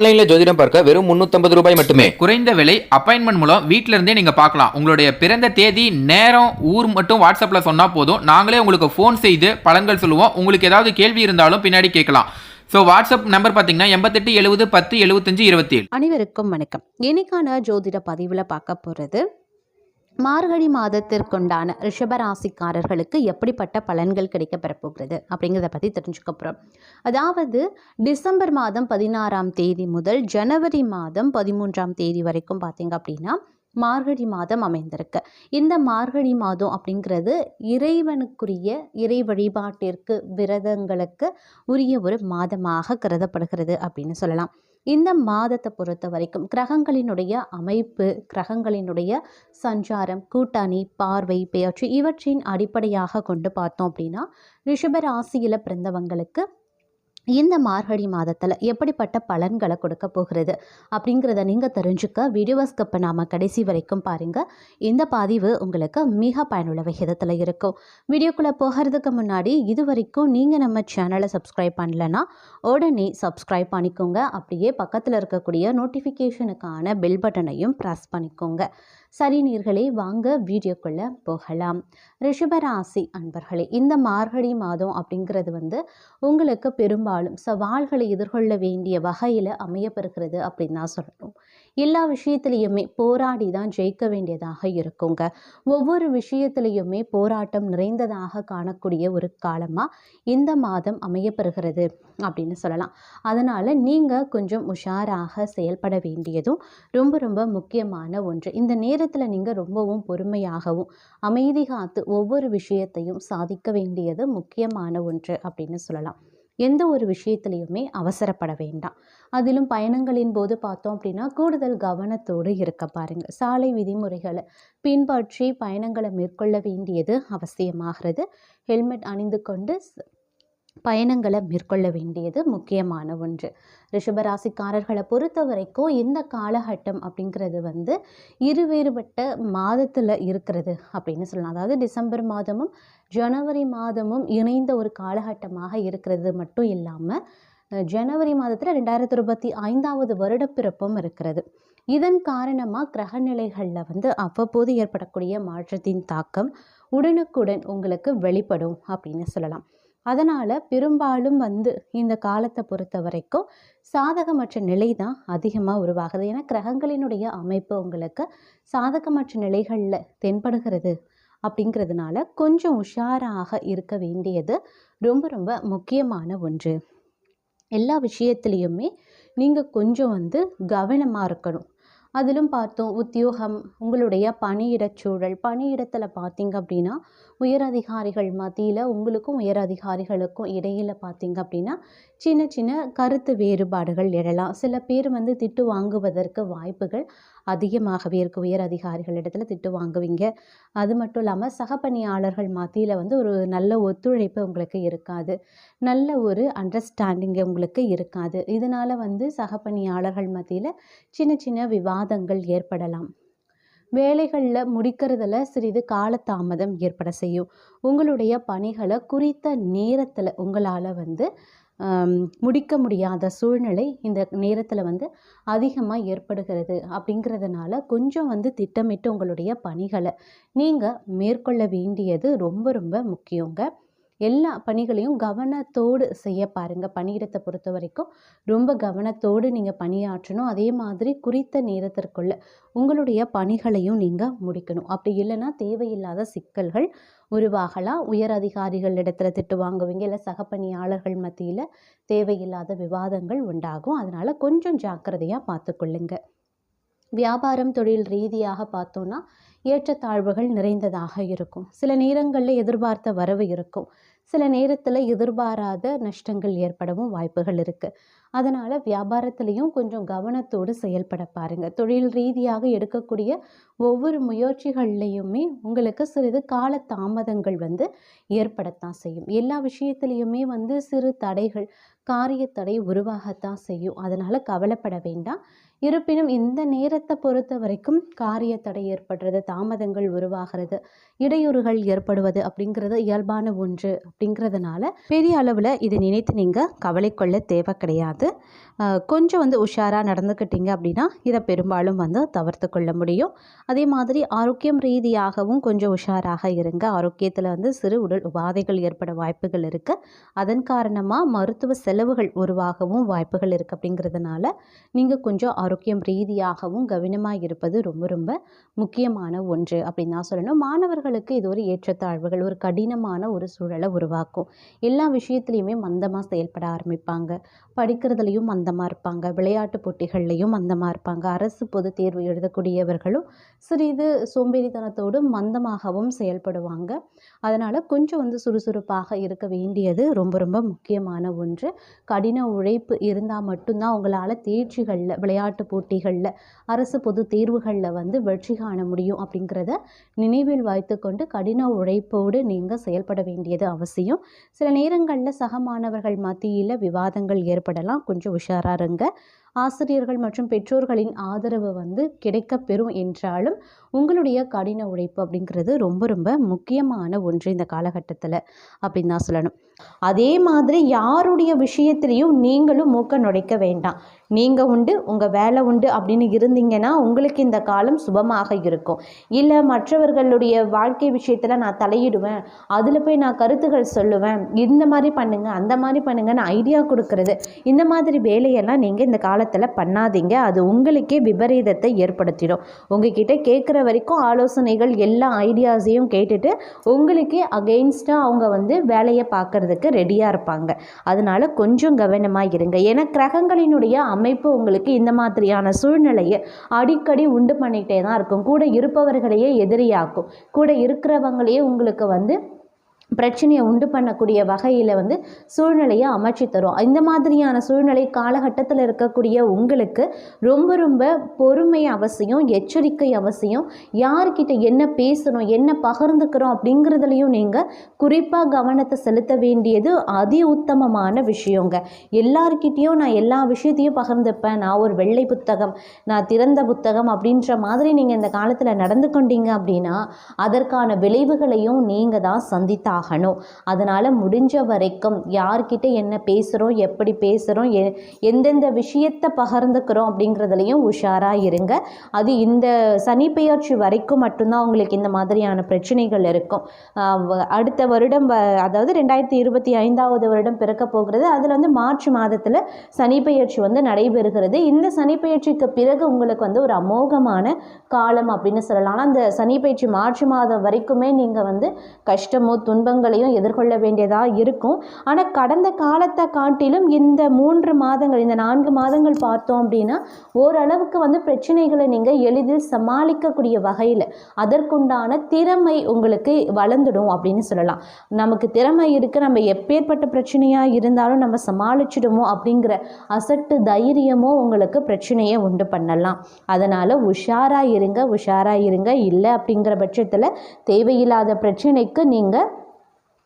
ஆன்லைன்ல ஜோதிடம் பார்க்க வெறும் 350 ரூபாய் மட்டுமே. குறைந்த விலை அப்பாயின்மெண்ட் மூலம் வீட்ல இருந்தே நீங்க பார்க்கலாம். உங்களுடைய பிறந்த தேதி நேரம் ஊர் மட்டும் வாட்ஸ்அப்ல சொன்னா போதும். நாங்களே உங்களுக்கு ஃபோன் செய்து பலன்கள் சொல்லுவோம். உங்களுக்கு ஏதாவது கேள்வி இருந்தாலும் பின்னாடி கேட்கலாம். ஸோ வாட்ஸ்அப் நம்பர் பார்த்தீங்கன்னா எண்பத்தெட்டு எழுபது பத்து எழுபத்தஞ்சு இருபத்தி ஏழு அனைவருக்கும் வணக்கம். இன்னைக்கான ஜோதிட பதிவில் பார்க்க போகிறது மார்கழி மாதத்திற்குண்டான ரிஷபராசிக்காரர்களுக்கு எப்படிப்பட்ட பலன்கள் கிடைக்கப்பெற போகிறது அப்படிங்கிறத பற்றி தெரிஞ்சுக்க போகிறோம் அதாவது டிசம்பர் மாதம் பதினாறாம் தேதி முதல் ஜனவரி மாதம் பதிமூன்றாம் தேதி வரைக்கும் பார்த்தீங்க அப்படின்னா மார்கழி மாதம் அமைந்திருக்கு. இந்த மார்கழி மாதம் அப்படிங்கிறது இறைவனுக்குரிய இறை வழிபாட்டிற்கு விரதங்களுக்கு உரிய ஒரு மாதமாக கருதப்படுகிறது அப்படின்னு சொல்லலாம். இந்த மாதத்தை பொறுத்த வரைக்கும் கிரகங்களினுடைய அமைப்பு கிரகங்களினுடைய சஞ்சாரம் கூட்டணி பார்வை பெயர்ச்சி இவற்றின் அடிப்படையாக கொண்டு பார்த்தோம் அப்படின்னா ரிஷபராசியில் பிறந்தவங்களுக்கு இந்த மார்கழி மாதத்தில் எப்படிப்பட்ட பலன்களை கொடுக்க போகிறது அப்படிங்கிறத நீங்கள் தெரிஞ்சுக்க வீடியோவை ஸ்கிப் நாம் கடைசி வரைக்கும் பாருங்கள் இந்த பதிவு உங்களுக்கு மிக பயனுள்ள விகிதத்தில் இருக்கும். வீடியோக்குள்ளே போகிறதுக்கு முன்னாடி இது வரைக்கும் நீங்கள் நம்ம சேனலை சப்ஸ்கிரைப் பண்ணலன்னா உடனே சப்ஸ்கிரைப் பண்ணிக்கோங்க. அப்படியே பக்கத்தில் இருக்கக்கூடிய நோட்டிஃபிகேஷனுக்கான பெல் பட்டனையும் ப்ரெஸ் பண்ணிக்கோங்க. சரி நீர்களே வாங்க வீடியோக்குள்ளே போகலாம். ரிஷபராசி அன்பர்களே இந்த மார்கழி மாதம் அப்படிங்கிறது வந்து உங்களுக்கு பெரும்பாலும் சவால்களை எதிர்கொள்ள வேண்டிய வகையில் அமையப்பெறுகிறது அப்படின்னு தான் சொல்லணும். எல்லா விஷயத்துலேயுமே போராடி தான் ஜெயிக்க வேண்டியதாக இருக்குங்க. ஒவ்வொரு விஷயத்துலேயுமே போராட்டம் நிறைந்ததாக காணக்கூடிய ஒரு காலமாக இந்த மாதம் அமையப்பெறுகிறது அப்படின்னு சொல்லலாம். அதனால் நீங்கள் கொஞ்சம் உஷாராக செயல்பட வேண்டியதும் ரொம்ப ரொம்ப முக்கியமான ஒன்று. இந்த நேரத்தில் நீங்கள் ரொம்பவும் பொறுமையாகவும் அமைதி காத்து ஒவ்வொரு விஷயத்தையும் சாதிக்க வேண்டியது முக்கியமான ஒன்று அப்படின்னு சொல்லலாம். எந்த ஒரு விஷயத்துலையுமே அவசரப்பட வேண்டாம். அதிலும் பயணங்களின் போது பார்த்தோம் அப்படின்னா கூடுதல் கவனத்தோடு இருக்க பாருங்கள் சாலை விதிமுறைகளை பின்பற்றி பயணங்களை மேற்கொள்ள வேண்டியது அவசியமாகிறது. ஹெல்மெட் அணிந்து கொண்டு பயணங்களை மேற்கொள்ள வேண்டியது முக்கியமான ஒன்று. ரிஷபராசிக்காரர்களை பொறுத்த வரைக்கும் இந்த காலகட்டம் அப்படிங்கிறது வந்து இருவேறுபட்ட மாதத்தில் இருக்கிறது அப்படின்னு சொல்லலாம். அதாவது டிசம்பர் மாதமும் ஜனவரி மாதமும் இணைந்த ஒரு காலகட்டமாக இருக்கிறது மட்டும் இல்லாமல் ஜனவரி மாதத்தில் ரெண்டாயிரத்தி இருபத்தி ஐந்தாவது வருடப்பிறப்பும் இருக்கிறது. இதன் காரணமாக கிரகநிலைகளில் வந்து அவ்வப்போது ஏற்படக்கூடிய மாற்றத்தின் தாக்கம் உடனுக்குடன் உங்களுக்கு வெளிப்படும் அப்படின்னு சொல்லலாம். அதனால் பெரும்பாலும் வந்து இந்த காலத்தை பொறுத்த வரைக்கும் சாதகமற்ற நிலை தான் அதிகமாக உருவாகுது. ஏன்னா கிரகங்களினுடைய அமைப்பு உங்களுக்கு சாதகமற்ற நிலைகளில் தென்படுகிறது அப்படிங்கிறதுனால கொஞ்சம் உஷாராக இருக்க வேண்டியது ரொம்ப ரொம்ப முக்கியமான ஒன்று. எல்லா விஷயத்துலேயுமே நீங்கள் கொஞ்சம் வந்து கவனமாக இருக்கணும். அதிலும் பார்த்தோம் உத்தியோகம் உங்களுடைய பணியிடச் சூழல் பணியிடத்தில் பார்த்தீங்க அப்படின்னா உயர் அதிகாரிகள் மத்தியில் உங்களுக்கும் உயர் அதிகாரிகளுக்கும் இடையில் பார்த்தீங்க அப்படின்னா சின்ன சின்ன கருத்து வேறுபாடுகள் எழலாம். சில பேர் வந்து திட்டு வாங்குவதற்கு வாய்ப்புகள் அதிகமாகவே இருக்குது உயர் அதிகாரிகள் இடத்துல திட்டு வாங்குவீங்க. அது மட்டும் இல்லாமல் சக பணியாளர்கள் மத்தியில் வந்து ஒரு நல்ல ஒத்துழைப்பு உங்களுக்கு இருக்காது. நல்ல ஒரு அண்டர்ஸ்டாண்டிங் உங்களுக்கு இருக்காது. இதனால் வந்து சக பணியாளர்கள் மத்தியில் சின்ன சின்ன விவாதங்கள் ஏற்படலாம். வேலைகளில் முடிக்கிறதுல சிறிது காலதாமதம் ஏற்பட செய்யும். உங்களுடைய பணிகளை குறித்த நேரத்தில் உங்களால் வந்து முடிக்க முடியாத சூழ்நிலை இந்த நேரத்தில் வந்து அதிகமாக ஏற்படுகிறது அப்படிங்கிறதுனால கொஞ்சம் வந்து திட்டமிட்டு உங்களுடைய பணிகளை நீங்கள் மேற்கொள்ள வேண்டியது ரொம்ப ரொம்ப முக்கியங்க. எல்லா பணிகளையும் கவனத்தோடு செய்ய பாருங்கள் பணியிடத்தை பொறுத்த வரைக்கும் ரொம்ப கவனத்தோடு நீங்கள் பணியாற்றணும். அதே மாதிரி குறித்த நேரத்திற்குள்ள உங்களுடைய பணிகளையும் நீங்கள் முடிக்கணும். அப்படி இல்லைன்னா தேவையில்லாத சிக்கல்கள் உருவாகலாம். உயர் அதிகாரிகள் இடத்துல திட்டு வாங்குவீங்க. இல்லை சக பணியாளர்கள் மத்தியில் தேவையில்லாத விவாதங்கள் உண்டாகும். அதனால் கொஞ்சம் ஜாக்கிரதையாக பார்த்துக்கொள்ளுங்கள் வியாபாரம் தொழில் ரீதியாக பார்த்தோன்னா ஏற்றத்தாழ்வுகள் நிறைந்ததாக இருக்கும். சில நேரங்களில் எதிர்பார்த்த வரவு இருக்கும். சில நேரத்தில் எதிர்பாராத நஷ்டங்கள் ஏற்படவும் வாய்ப்புகள் இருக்குது அதனால் வியாபாரத்துலேயும் கொஞ்சம் கவனத்தோடு செயல்பட பாருங்கள் தொழில் ரீதியாக எடுக்கக்கூடிய ஒவ்வொரு முயற்சிகள்லையுமே உங்களுக்கு சிறிது கால தாமதங்கள் வந்து ஏற்படத்தான் செய்யும். எல்லா விஷயத்துலேயுமே வந்து சிறு தடைகள் காரியத்தடை உருவாகத்தான் செய்யும். அதனால் கவலைப்பட வேண்டாம். இருப்பினும் இந்த நேரத்தை பொறுத்த வரைக்கும் காரியத்தடை ஏற்படுறது தாமதங்கள் உருவாகிறது இடையூறுகள் ஏற்படுவது அப்படிங்கிறது இயல்பான ஒன்று அப்படிங்கிறதுனால பெரிய அளவில் இதை நினைத்து நீங்கள் கவலை கொள்ள தேவை கிடையாது. கொஞ்சம் வந்து உஷாராக நடந்துக்கிட்டீங்க அப்படின்னா இதை பெரும்பாலும் வந்து தவிர்த்து கொள்ள முடியும். அதே மாதிரி ஆரோக்கியம் ரீதியாகவும் கொஞ்சம் உஷாராக இருங்க. ஆரோக்கியத்தில் வந்து சிறு உடல் உபாதைகள் ஏற்பட வாய்ப்புகள் இருக்குது அதன் காரணமாக மருத்துவ செலவுகள் உருவாகவும் வாய்ப்புகள் இருக்குது அப்படிங்கிறதுனால நீங்கள் கொஞ்சம் ஆரோக்கியம் ரீதியாகவும் கவனமாக இருப்பது ரொம்ப ரொம்ப முக்கியமான ஒன்று அப்படின்னு தான் சொல்லணும். மாணவர்களுக்கு இது ஒரு ஏற்றத்தாழ்வுகள் ஒரு கடினமான ஒரு சூழலை உருவாக்கும். எல்லா விஷயத்துலையுமே மந்தமாக செயல்பட ஆரம்பிப்பாங்க. படிக்கிறதுலையும் மந்தமாக இருப்பாங்க. விளையாட்டு போட்டிகள்லையும் மந்தமாக இருப்பாங்க. அரசு பொது தேர்வு எழுதக்கூடியவர்களும் சிறிது சோம்பேறித்தனத்தோடு மந்தமாகவும் செயல்படுவாங்க. அதனால் கொஞ்சம் வந்து சுறுசுறுப்பாக இருக்க வேண்டியது ரொம்ப ரொம்ப முக்கியமான ஒன்று. கடின உழைப்பு இருந்தால் மட்டும்தான் உங்களால் தேர்ச்சிகளில் விளையாட்டு போட்டிகளில் அரசு பொது தேர்வுகளில் வந்து வெற்றி காண முடியும் அப்படிங்கிறத நினைவில் வைத்துக்கொண்டு கடின உழைப்போடு நீங்கள் செயல்பட வேண்டியது அவசியம். சில நேரங்களில் சக மாணவர்கள் மத்தியில் விவாதங்கள் ஏற்படலாம். கொஞ்சம் உஷாராக இருங்க. ஆசிரியர்கள் மற்றும் பெற்றோர்களின் ஆதரவு வந்து கிடைக்க பெறும் என்றாலும் உங்களுடைய கடின உழைப்பு அப்படிங்கிறது ரொம்ப ரொம்ப முக்கியமான ஒன்று இந்த காலகட்டத்தில் அப்படின்னு தான் சொல்லணும். அதே மாதிரி யாருடைய விஷயத்துலையும் நீங்களும் மூக்க நுழைக்க வேண்டாம். நீங்கள் உண்டு உங்கள் வேலை உண்டு அப்படின்னு இருந்தீங்கன்னா உங்களுக்கு இந்த காலம் சுபமாக இருக்கும். இல்லை மற்றவர்களுடைய வாழ்க்கை விஷயத்தில் நான் தலையிடுவேன் அதில் போய் நான் கருத்துக்கள் சொல்லுவேன் இந்த மாதிரி பண்ணுங்க அந்த மாதிரி பண்ணுங்கன்னு ஐடியா கொடுக்கறது இந்த மாதிரி வேலையெல்லாம் நீங்கள் இந்த காலத்தில் பண்ணாதீங்க. அது உங்களுக்கே விபரீதத்தை ஏற்படுத்திடும். உங்ககிட்ட கேட்குற வரைக்கும் ஆலோசனைகள் எல்லா ஐடியாஸையும் கேட்டுட்டு உங்களுக்கே அகெயின்ஸ்டாக அவங்க வந்து வேலையை பார்க்கறதுக்கு ரெடியாக இருப்பாங்க. அதனால் கொஞ்சம் கவனமாக இருங்க. ஏன்னா கிரகங்களினுடைய அமைப்பு உங்களுக்கு இந்த மாதிரியான சூழ்நிலையை அடிக்கடி உண்டு பண்ணிகிட்டே தான் இருக்கும். கூட இருப்பவர்களையே எதிரியாக்கும். கூட இருக்கிறவங்களையே உங்களுக்கு வந்து பிரச்சனையை உண்டு பண்ணக்கூடிய வகையில் வந்து சூழ்நிலையை அமைச்சு தரும். இந்த மாதிரியான சூழ்நிலை காலகட்டத்தில் இருக்கக்கூடிய உங்களுக்கு ரொம்ப ரொம்ப பொறுமை அவசியம் எச்சரிக்கை அவசியம். யார்கிட்ட என்ன பேசணும் என்ன பகிர்ந்துக்கிறோம் அப்படிங்கிறதுலையும் நீங்கள் குறிப்பாக கவனத்தை செலுத்த வேண்டியது அதி உத்தமமான விஷயங்க. எல்லார்கிட்டேயும் நான் எல்லா விஷயத்தையும் பகிர்ந்துப்பேன். நான் ஒரு வெள்ளை புத்தகம் நான் திறந்த புத்தகம் அப்படின்ற மாதிரி நீங்கள் இந்த காலத்தில் நடந்து கொண்டீங்க அப்படின்னா அதற்கான விளைவுகளையும் நீங்கள் தான் ஆகணும். அதனால் முடிஞ்ச வரைக்கும் யார்கிட்ட என்ன பேசுகிறோம் எப்படி பேசுகிறோம் எ எந்தெந்த விஷயத்தை பகிர்ந்துக்கிறோம் அப்படிங்கிறதுலையும் உஷாராக இருங்க. அது இந்த சனி பெயர்ச்சி வரைக்கும் மட்டும்தான் உங்களுக்கு இந்த மாதிரியான பிரச்சனைகள் இருக்கும். அடுத்த வருடம் அதாவது ரெண்டாயிரத்தி இருபத்தி ஐந்தாவது வருடம் பிறக்க போகிறது. அதில் வந்து மார்ச் மாதத்தில் சனி பெயர்ச்சி வந்து நடைபெறுகிறது. இந்த சனி பெயர்ச்சிக்கு பிறகு உங்களுக்கு வந்து ஒரு அமோகமான காலம் அப்படின்னு சொல்லலாம். ஆனால் அந்த சனி பெயர்ச்சி மார்ச் மாதம் வரைக்குமே நீங்கள் வந்து கஷ்டமோ துன்பங்களையும் எதிர்கொள்ள வேண்டியதாக இருக்கும். ஆனால் கடந்த காலத்தை காட்டிலும் இந்த மூன்று மாதங்கள் இந்த நான்கு மாதங்கள் பார்த்தோம் அப்படின்னா ஓரளவுக்கு வந்து பிரச்சனைகளை நீங்கள் எளிதில் சமாளிக்கக்கூடிய வகையில் அதற்குண்டான திறமை உங்களுக்கு வளர்ந்துடும் அப்படின்னு சொல்லலாம். நமக்கு திறமை இருக்குது நம்ம எப்பேற்பட்ட பிரச்சனையாக இருந்தாலும் நம்ம சமாளிச்சிடுமோ அப்படிங்கிற அசட்டு தைரியமோ உங்களுக்கு பிரச்சனையை உண்டு பண்ணலாம். அதனால் உஷாராக இருங்க உஷாராக இருங்க. இல்லை அப்படிங்கிற பட்சத்தில் தேவையில்லாத பிரச்சனைக்கு நீங்கள்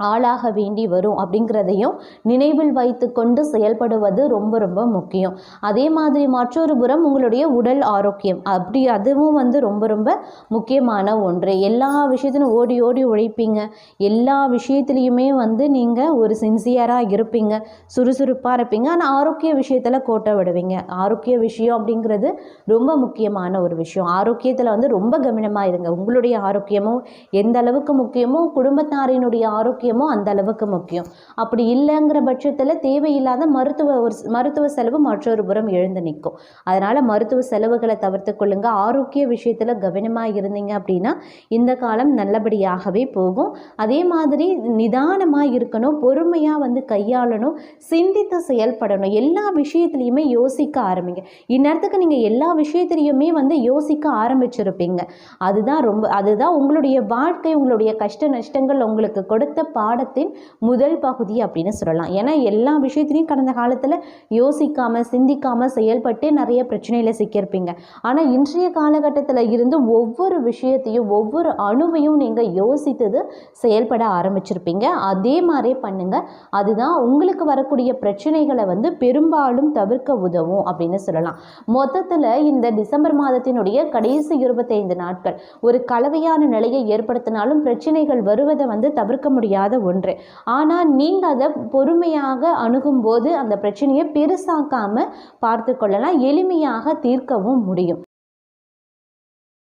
ஆளாக வேண்டி வரும் அப்படிங்கிறதையும் நினைவில் வைத்து கொண்டு செயல்படுவது ரொம்ப ரொம்ப முக்கியம். அதே மாதிரி மற்றொரு புறம் உங்களுடைய உடல் ஆரோக்கியம். அப்படி அதுவும் வந்து ரொம்ப ரொம்ப முக்கியமான ஒன்று. எல்லா விஷயத்திலும் ஓடி ஓடி உழைப்பீங்க. எல்லா விஷயத்துலையுமே வந்து நீங்கள் ஒரு சின்சியராக இருப்பீங்க. சுறுசுறுப்பாக இருப்பீங்க. ஆனால் ஆரோக்கிய விஷயத்தில் கோட்டை விடுவீங்க. ஆரோக்கிய விஷயம் அப்படிங்கிறது ரொம்ப முக்கியமான ஒரு விஷயம். ஆரோக்கியத்தில் வந்து ரொம்ப கவனமாக இருங்க. உங்களுடைய ஆரோக்கியமும் எந்த அளவுக்கு முக்கியமோ குடும்பத்தாரினுடைய முக்கியமோ அந்த அளவுக்கு முக்கியம். அப்படி இல்லைங்கிற பட்சத்தில் தேவையில்லாத மருத்துவ ஒரு மருத்துவ செலவு மற்றொரு புறம் எழுந்து நிற்கும். அதனால் மருத்துவ செலவுகளை தவிர்த்து கொள்ளுங்க. ஆரோக்கிய விஷயத்தில் கவனமாக இருந்தீங்க அப்படின்னா இந்த காலம் நல்லபடியாகவே போகும். அதே மாதிரி நிதானமாக இருக்கணும் பொறுமையாக வந்து கையாளணும் சிந்தித்து செயல்படணும். எல்லா விஷயத்துலையுமே யோசிக்க ஆரம்பிங்க. இந்நேரத்துக்கு நீங்கள் எல்லா விஷயத்துலையுமே வந்து யோசிக்க ஆரம்பிச்சிருப்பீங்க. அதுதான் ரொம்ப அதுதான் உங்களுடைய வாழ்க்கை உங்களுடைய கஷ்ட நஷ்டங்கள் உங்களுக்கு கொடுத்த பாடத்தின் முதல் பகுதி அப்படின்னு சொல்லலாம். ஏன்னா எல்லா விஷயத்திலையும் கடந்த காலத்தில் யோசிக்காமல் சிந்திக்காமல் செயல்பட்டு நிறைய பிரச்சனையில் சிக்கியிருப்பீங்க. ஆனால் இன்றைய காலகட்டத்தில் இருந்து ஒவ்வொரு விஷயத்தையும் ஒவ்வொரு அணுவையும் நீங்கள் யோசித்தது செயல்பட ஆரம்பிச்சிருப்பீங்க. அதே மாதிரி பண்ணுங்கள் அதுதான் உங்களுக்கு வரக்கூடிய பிரச்சனைகளை வந்து பெரும்பாலும் தவிர்க்க உதவும் அப்படின்னு சொல்லலாம். மொத்தத்தில் இந்த டிசம்பர் மாதத்தினுடைய கடைசி இருபத்தைந்து நாட்கள் ஒரு கலவையான நிலையை ஏற்படுத்தினாலும் பிரச்சனைகள் வருவதை வந்து தவிர்க்க முடியாத ஒன்று. ஆனால் நீங்கள் அதை பொறுமையாக அணுகும்போது அந்த பிரச்சனையை பெருசாக்காமல் பார்த்து கொள்ளலாம் எளிமையாக தீர்க்கவும் முடியும்.